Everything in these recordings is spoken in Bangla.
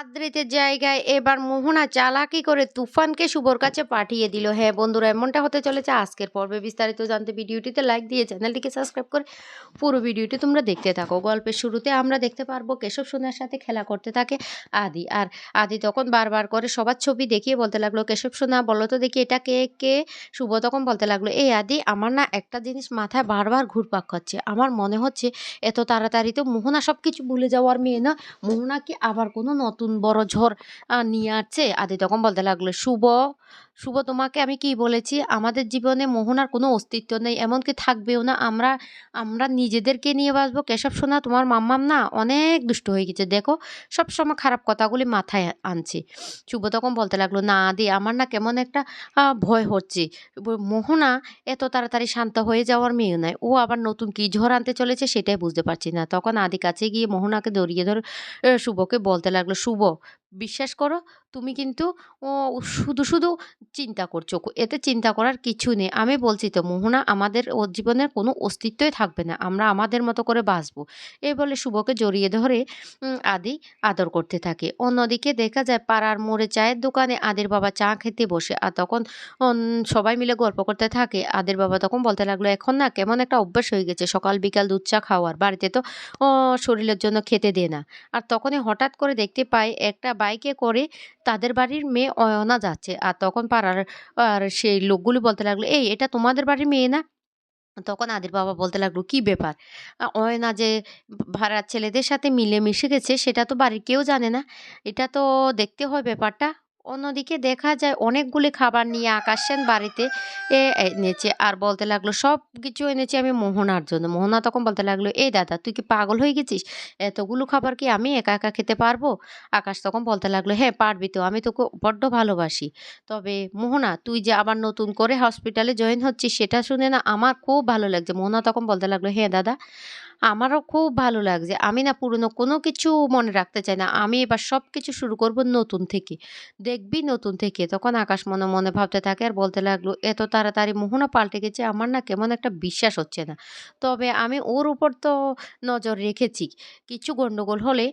আদ্রিতের জায়গায় এবার মোহনা চালাকি করে তুফানকে শুভর কাছে পাঠিয়ে দিল। হ্যাঁ বন্ধুরা, এমনটা হতে চলেছে আজকের পর্বে। বিস্তারিত জানতে ভিডিওটিতে লাইক দিয়ে চ্যানেলটিকে সাবস্ক্রাইব করে পুরো ভিডিওটি তোমরা দেখতে থাকো। গল্পের শুরুতে আমরা দেখতে পারব কেশব সোনার সাথে খেলা করতে থাকে আদি। আর আদি তখন বারবার করে সবার ছবি দেখিয়ে বলতে লাগল, কেশব সোনা, বলো তো দেখি এটা কে কে? শুভ তখন বলতে লাগল, এই আদি, আমার না একটা জিনিস মাথায় বারবার ঘুরপাক খাচ্ছে। আমার মনে হচ্ছে এত তাড়াতাড়ি তো মোহনা সব কিছু ভুলে যাওয়ার মেয়ে না। মোহনা কি আবার কোনো নতুন বড় ঝড় নিয়ে আসছে। আদি তখন বলতে লাগল শুভ শুভ তোমাকে, আমি কি বলেছি? আমাদের জীবনে মোহনার কোনো অস্তিত্ব নেই, এমনকি থাকবেও না। আমরা আমরা নিজেদেরকে নিয়ে বাঁচবো। কেশব সোনা, তোমার মাম্মাম না অনেক দুষ্ট হয়ে গেছে। দেখো, সবসময় খারাপ কথাগুলি মাথায় আনছে। শুভ তখন বলতে লাগল, না আদি আমার না কেমন একটা ভয় হচ্ছে। মোহনা এত তাড়াতাড়ি শান্ত হয়ে যাওয়ার মেয়ে নয় ও আবার নতুন কি ঝড় আনতে চলেছে সেটাই বুঝতে পারছি না। তখন আদি কাছে গিয়ে মোহনাকে জড়িয়ে ধরে শুভকে বলতে লাগল, শুভ বিশ্বাস করো তুমি কিন্তু ও শুধু শুধু চিন্তা করছ। এতে চিন্তা করার কিছু নেই। আমি বলছি তো মোহনা আমাদের ওর জীবনের কোনো অস্তিত্বই থাকবে না। আমরা আমাদের মতো করে বাঁচবো। এই বলে শুভকে জড়িয়ে ধরে আদি আদর করতে থাকে। অন্যদিকে দেখা যায় পাড়ার মোড়ে চায়ের দোকানে আদের বাবা চা খেতে বসে। আর তখন সবাই মিলে গল্প করতে থাকে। আদের বাবা তখন বলতে লাগল এখন না কেমন একটা অভ্যাস হয়ে গেছে। সকাল বিকাল দুধ চা খাওয়ার। বাড়িতে তো ও, শরীরের জন্য খেতে দেয় না। আর তখনই হঠাৎ করে দেখতে পাই একটা বাইকে করে তাদের বাড়ির মেয়ে অয়না যাচ্ছে। আর তখন পাড়ার, আর সেই লোকগুলি বলতে লাগল, এই, এটা তোমাদের বাড়ির মেয়ে না? তখন আদির বাবা বলতে লাগল, কি ব্যাপার? অয়না যে ভাড়ার ছেলেদের সাথে মিলে মিশে গেছে, সেটা তো বাড়ির কেউ জানে না। এটা তো দেখতে হয় ব্যাপারটা। অন্যদিকে দেখা যায় অনেকগুলি খাবার নিয়ে আকাশ সেন বাড়িতে এনেছে। আর বলতে লাগল সব কিছু এনেছি আমি মোহনার জন্য। মোহনা তখন বলতে লাগল, এই দাদা, তুই কি পাগল হয়ে গেছিস? এতগুলো খাবার কি আমি একা একা খেতে পারব? আকাশ তখন বলতে লাগল হ্যাঁ পারবি তো, আমি তোকে বড্ড ভালোবাসি। তবে মোহনা, তুই যে আবার নতুন করে হসপিটালে জয়েন হচ্ছিস, সেটা শুনে না আমার খুব ভালো লাগছে। মোহনা তখন বলতে লাগল হ্যাঁ দাদা। আমারও খুব ভালো লাগছে। আমি না পুরনো কোনো কিছু মনে রাখতে চাই না। আমি এবার সব কিছু শুরু করব নতুন থেকে। দেখবি নতুন থেকে। তখন আকাশ মনে মনে ভাবতে থাকে আর বলতে লাগল, এত তাড়াতাড়ি মোহনা পাল্টে গেছে, আমার না কেমন একটা বিশ্বাস হচ্ছে না। তবে আমি ওর উপর তো নজর রেখেছি। কিছু গন্ডগোল হলে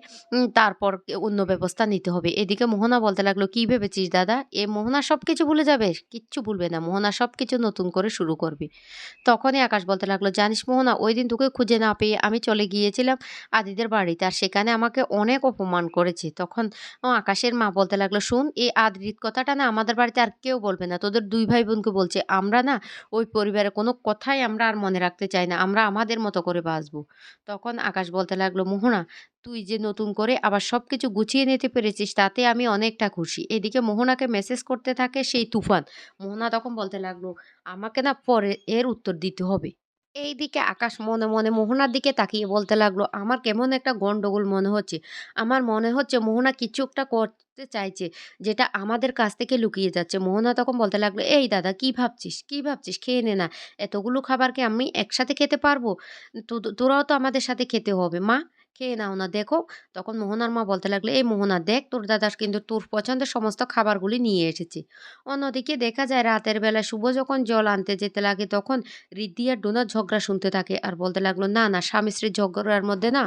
তারপর অন্য ব্যবস্থা নিতে হবে। এদিকে মোহনা বলতে লাগল, কি ভেবেছিস দাদা? এ মোহনা সব কিছু ভুলে যাবে? কিচ্ছু ভুলবে না। মোহনা সব কিছু নতুন করে শুরু করবে। তখনই আকাশ বলতে লাগল, জানিস মোহনা, ওই দিন তোকে খুঁজে না পেয়ে আমি চলে গিয়েছিলাম আদিদের বাড়িতে। আর সেখানে আমাকে অনেক অপমান করেছে। তখন আকাশের মা বলতে লাগল, শুন, এই আদ্রিত কথাটা না আমাদের বাড়িতে আর কেউ বলবে না। তোদের দুই ভাই বোনকে বলছে, আমরা না ওই পরিবারের কোনো কথাই আমরা আর মনে রাখতে চাই না। আমরা আমাদের মতো করে বাঁচবো। তখন আকাশ বলতে লাগল, মোহনা, তুই যে নতুন করে আবার সব কিছু গুছিয়ে নিতে পেরেছিস, তাতে আমি অনেকটা খুশি। এদিকে মোহনাকে মেসেজ করতে থাকে সেই তুফান। মোহনা তখন বলতে লাগল, আমাকে না পরে এর উত্তর দিতে হবে। এইদিকে আকাশ মনে মনে মোহনার দিকে তাকিয়ে বলতে লাগল, আমার কেমন একটা গন্ডগোল মনে হচ্ছে। আমার মনে হচ্ছে মোহনা কিছু একটা করতে চাইছে, যেটা আমাদের কাছ থেকে লুকিয়ে যাচ্ছে। মোহনা তখন বলতে লাগল, এই দাদা, কি ভাবছিস? কি ভাবছিস? খেয়ে নে না। এতগুলো খাবারকে আমি একসাথে খেতে পারব? তো- তোরাও তো আমাদের সাথে খেতে হবে, মা। খেয়ে নাও না। দেখো, তখন মোহনার মা বলতে লাগল, এই মোহনা, দেখ তোর দাদা কিন্তু তোর পছন্দের সমস্ত খাবারগুলি নিয়ে এসেছে। অন্যদিকে দেখা যায়, রাতের বেলা শুভ যখন জল আনতে যেতে লাগে, তখন রিদ্ধি আর ডোনার ঝগড়া শুনতে থাকে আর বলতে লাগল, না না, স্বামী স্ত্রীর ঝগড়ার মধ্যে না,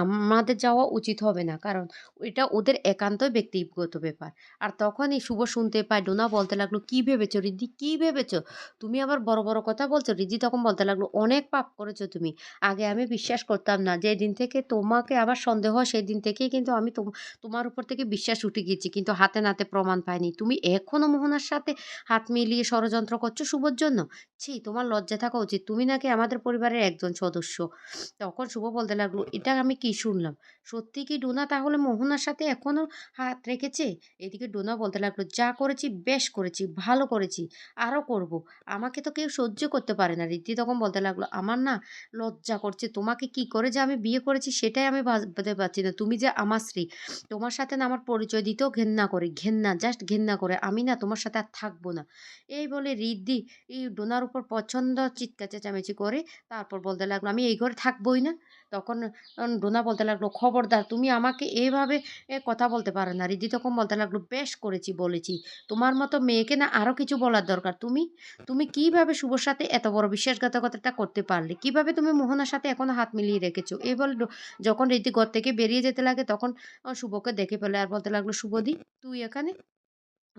আমাদের যাওয়া উচিত হবে না। কারণ এটা ওদের একান্তই ব্যক্তিগত ব্যাপার। আর তখনই শুভ শুনতে পায়, ডোনা বলতে লাগল, কি ভেবেছো রিদ্ধি? কি ভেবেছো? তুমি আবার বড় বড় কথা বলছো? রিদ্ধি তখন বলতে লাগল, অনেক পাপ করেছ তুমি। আগে আমি বিশ্বাস করতাম না যে দিন থেকে তোমাকে আবার সন্দেহ সেই দিন থেকেই কিন্তু আমি তোম- তোমার উপর থেকে বিশ্বাস উঠে গেছি কিন্তু হাতে নাতে প্রমাণ পাইনি। তুমি এখনও মোহনার সাথে হাত মিলিয়ে ষড়যন্ত্র করছ শুভর জন্য? ছি, তোমার লজ্জা থাকা উচিত। তুমি নাকি আমাদের পরিবারের একজন সদস্য। তখন শুভ বলতে লাগল, এটা আমি কি শুনলাম? সত্যি কি ডোনা তাহলে মোহনার সাথে এখনও হাত রেখেছে? এদিকে ডোনা বলতে লাগল, যা করেছি, বেশ করেছি, ভালো করেছি আরও করব। আমাকে তো কেউ সহ্য করতে পারে না। রীতি তখন বলতে লাগল, আমার না লজ্জা করছে। তোমাকে কি করে যে আমি বিয়ে করেছি সেটাই আমি ভাবতে পারছি না। তুমি যে আমার স্ত্রী, তোমার সাথে না আমার পরিচয় দিতেও ঘেন্না করে, ঘেন্না জাস্ট ঘেন্না করে। আমি না তোমার সাথে আর থাকব না। এই বলে রিদ্ধি এই ডোনার উপর পছন্দ চিৎকার, চেঁচামেচি করে তারপর বলতে লাগল, আমি এই ঘরে থাকবোই না। তখন ডোনা বলতে লাগল, খবরদার, তুমি আমাকে এইভাবে কথা বলতে পারো না। রিদ্ধি তখন বলতে লাগল, বেশ করেছি, বলেছি। তোমার মতো মেয়েকে না আরও কিছু বলার দরকার। তুমি তুমি কীভাবে শুভর সাথে এত বড় বিশ্বাসঘাতকতাটা করতে পারলে? কীভাবে তুমি মোহনার সাথে এখনও হাত মিলিয়ে রেখেছো? এই বলে যখন ঋদ্ধি ঘর থেকে বেরিয়ে যেতে লাগে তখন শুভকে দেখে ফেলে আর বলতে লাগল, "শুভদি তুই এখানে?"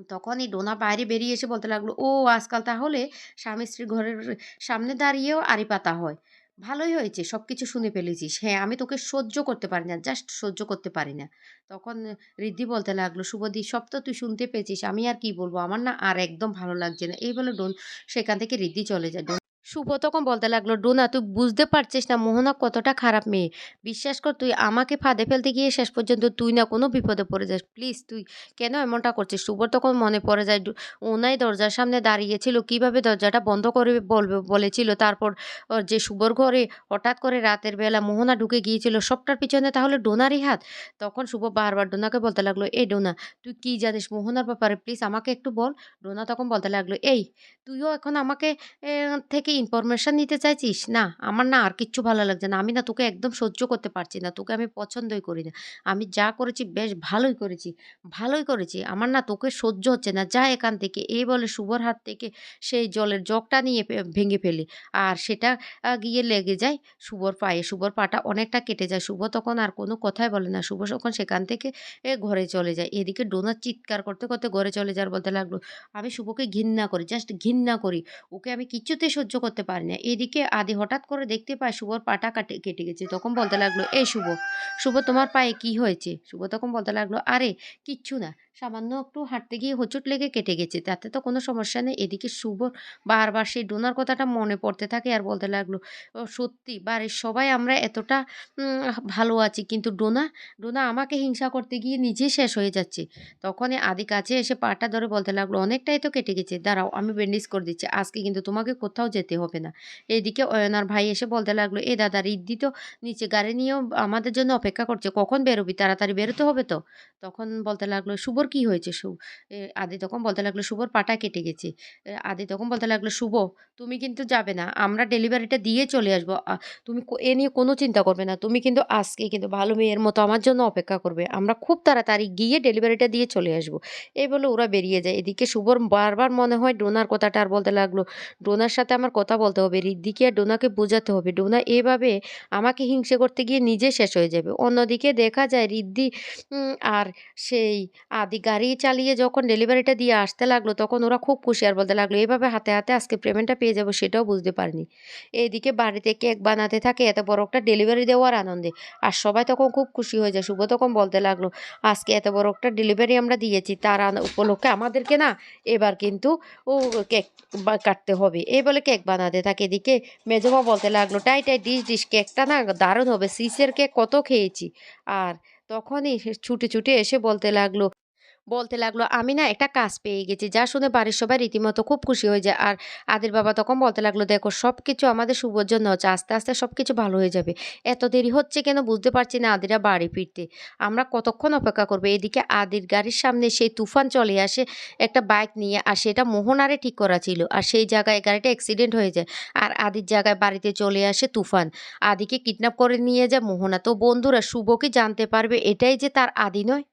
তখনই ডোনা বাইরে বেরিয়ে এসে বলতে লাগল, "ও আজকাল তাহলে স্বামী স্ত্রীর ঘরের সামনে দাঁড়িয়েও আড়ি পাতা হয়। ভালোই হয়েছে সব কিছু শুনে ফেলেছিস। হ্যাঁ, আমি তোকে সহ্য করতে পারি না। জাস্ট সহ্য করতে পারি না।" তখন ঋদ্ধি বলতে লাগল, "শুভদি সব তো তুই শুনতে পেয়েছিস। আমি আর কি বলব আমার না আর একদম ভালো লাগছে না।" এই বলে ডোন সেখান থেকে ঋদ্ধি চলে যায়। শুভ তখন বলতে লাগল, "ডোনা তুই বুঝতে পারছিস না মোহনা কতটা খারাপ মেয়ে। বিশ্বাস কর তুই আমাকে ফাঁদে ফেলতে গিয়ে শেষ পর্যন্ত তুই না কোনো বিপদে পড়ে যাস। প্লিজ তুই কেন এমনটা করছিস?" শুভর তখন মনে পড়ে যায় ওনাই দরজার সামনে দাঁড়িয়েছিল। কীভাবে দরজাটা বন্ধ করে বলবে বলেছিল। তারপর যে শুভর ঘরে হঠাৎ করে রাতের বেলা মোহনা ঢুকে গিয়েছিল। সবটার পিছনে তাহলে ডোনারই হাত। তখন শুভ বারবার ডোনাকে বলতে লাগল, "এই ডোনা তুই কি জানিস মোহনার ব্যাপারে? প্লিজ আমাকে একটু বল।" ডোনা তখন বলতে লাগল, "এই তুইও এখন আমাকে থেকে ইনফরমেশন নিতে চাইছিস? না, আমার না আর কিচ্ছু ভালো লাগছে না। আমি না তোকে একদম সহ্য করতে পারছি না। তোকে আমি পছন্দই করি না। আমি যা করেছি বেশ ভালোই করেছি, ভালোই করেছি। আমার না তোকে সহ্য হচ্ছে না। যা এখান থেকে।" এই বলে শুভর হাত থেকে সেই জলের জগটা নিয়ে ভেঙে ফেলে। আর সেটা গিয়ে লেগে যায় শুভর পায়ে। শুভর পাটা অনেকটা কেটে যায়। শুভ তখন আর কোনো কথাই বলে না। শুভ তখন সেখান থেকে এ ঘরে চলে যায়। এদিকে ডোনার চিৎকার করতে, করতে ঘরে চলে যাওয়ার বলতে লাগল, "আমি শুভকে ঘৃণা করি, জাস্ট ঘৃণা করি। ওকে আমি কিছুতেই সহ্য করতে পারি না।" এদিকে আদি হঠাৎ করে দেখতে পায় শুভর পাটা কাটে কেটে গেছে। তখন বলতে লাগল, এ শুভ, শুভ তোমার পায়ে কি হয়েছে?" শুভ তখন বলতে লাগল, "আরে কিচ্ছু না। সামান্য একটু হাঁটতে গিয়ে হোঁচট লেগে কেটে গেছে। তাতে তো কোনো সমস্যা নেই।" এদিকে শুভ বারবার সেই ডোনার কথাটা মনে পড়তে থাকে আর বলতে লাগল, "ও সত্যি বাড়ির সবাই আমরা এতটা ভালো আছি। কিন্তু ডোনা, ডোনা আমাকে হিংসা করতে গিয়ে নিজে শেষ হয়ে যাচ্ছে।" তখনই আদি কাছে এসে পাটা ধরে বলতে লাগল, "অনেকটাই তো কেটে গেছে। দাঁড়াও আমি ব্যান্ডেজ করে দিচ্ছি। আজকে কিন্তু তোমাকে কোথাও যেতে হবে না।" এদিকে অয়নার ভাই এসে বলতে লাগল, "এ দাদা ঋদ্ধি তো নিচে গাড়ি নিয়েও আমাদের জন্য অপেক্ষা করছে। কখন বেরোবি? তাড়াতাড়ি বেরোতে হবে তো।" তখন বলতে লাগল, "শুভর কি হয়েছে?" শু এ আদি তখন বলতে লাগল, "শুভর পাটা কেটে গেছে।" আদি তখন বলতে লাগল, "শুভ তুমি কিন্তু যাবে না। আমরা ডেলিভারিটা দিয়ে চলে আসব। তুমি এ নিয়ে কোনো চিন্তা করবে না। তুমি কিন্তু আজকে কিন্তু ভালো মেয়ের মতো আমার জন্য অপেক্ষা করবে। আমরা খুব তাড়াতাড়ি গিয়ে ডেলিভারিটা দিয়ে চলে আসব।" এই বলে ওরা বেরিয়ে যায়। এদিকে শুভর বারবার মনে হয় ডোনার কথাটা আর বলতে লাগল, "ডোনার সাথে আমার কথা বলতে হবে। ঋদ্ধিকে আর ডোনাকে বোঝাতে হবে। ডোনা এভাবে আমাকে হিংসে করতে গিয়ে নিজে শেষ হয়ে যাবে।" অন্যদিকে দেখা যায় ঋদ্ধি আর সেই আদি গাড়ি চালিয়ে যখন ডেলিভারিটা দিয়ে আসতে লাগল তখন ওরা খুব খুশি আর বলতে লাগল, "এভাবে হাতে, হাতে আজকে পেমেন্টটা পেয়ে যাব সেটাও বুঝতে পারিনি।" এইদিকে বাড়িতে কেক বানাতে থাকে এত বড় একটা ডেলিভারি দেওয়ার আনন্দে। আর সবাই তখন খুব খুশি হয়ে যায়। শুভ তখন বলতে লাগল, "আজকে এত বড় একটা ডেলিভারি আমরা দিয়েছি। তার উপলক্ষে আমাদেরকে না এবার কিন্তু ও কেক কাটতে হবে।" এই বলে কেক বানাতে থাকে। এদিকে মেজমা বলতে লাগল, "টাই, টাই ডিশ, ডিশ কেকটা না দারুণ হবে। সিসের কেক কত খেয়েছি।" আর তখনই ছুটে, ছুটে এসে বলতে লাগল বলতে লাগল, "আমি না একটা কাজ পেয়ে গেছি।" যা শুনে বাড়ির সবাই রীতিমতো খুব খুশি হয়ে যায়। আর আদির বাবা তখন বলতে লাগল, "দেখো সব কিছু আমাদের শুভর জন্য হচ্ছে। আস্তে, আস্তে সব কিছু ভালো হয়ে যাবে। এত দেরি হচ্ছে কেন বুঝতে পারছি না আদিরা বাড়ি ফিরতে। আমরা কতক্ষণ অপেক্ষা করব এদিকে আদির গাড়ির সামনে সেই তুফান চলে আসে একটা বাইক নিয়ে। আর সেটা মোহনারে ঠিক করা ছিল। আর সেই জায়গায় গাড়িটা অ্যাক্সিডেন্ট হয়ে যায়। আর আদির জায়গায় বাড়িতে চলে আসে তুফান। আদিকে কিডন্যাপ করে নিয়ে যায় মোহনা। তো বন্ধুরা শুভকে জানতে পারবে এটাই যে তার আদি নয়?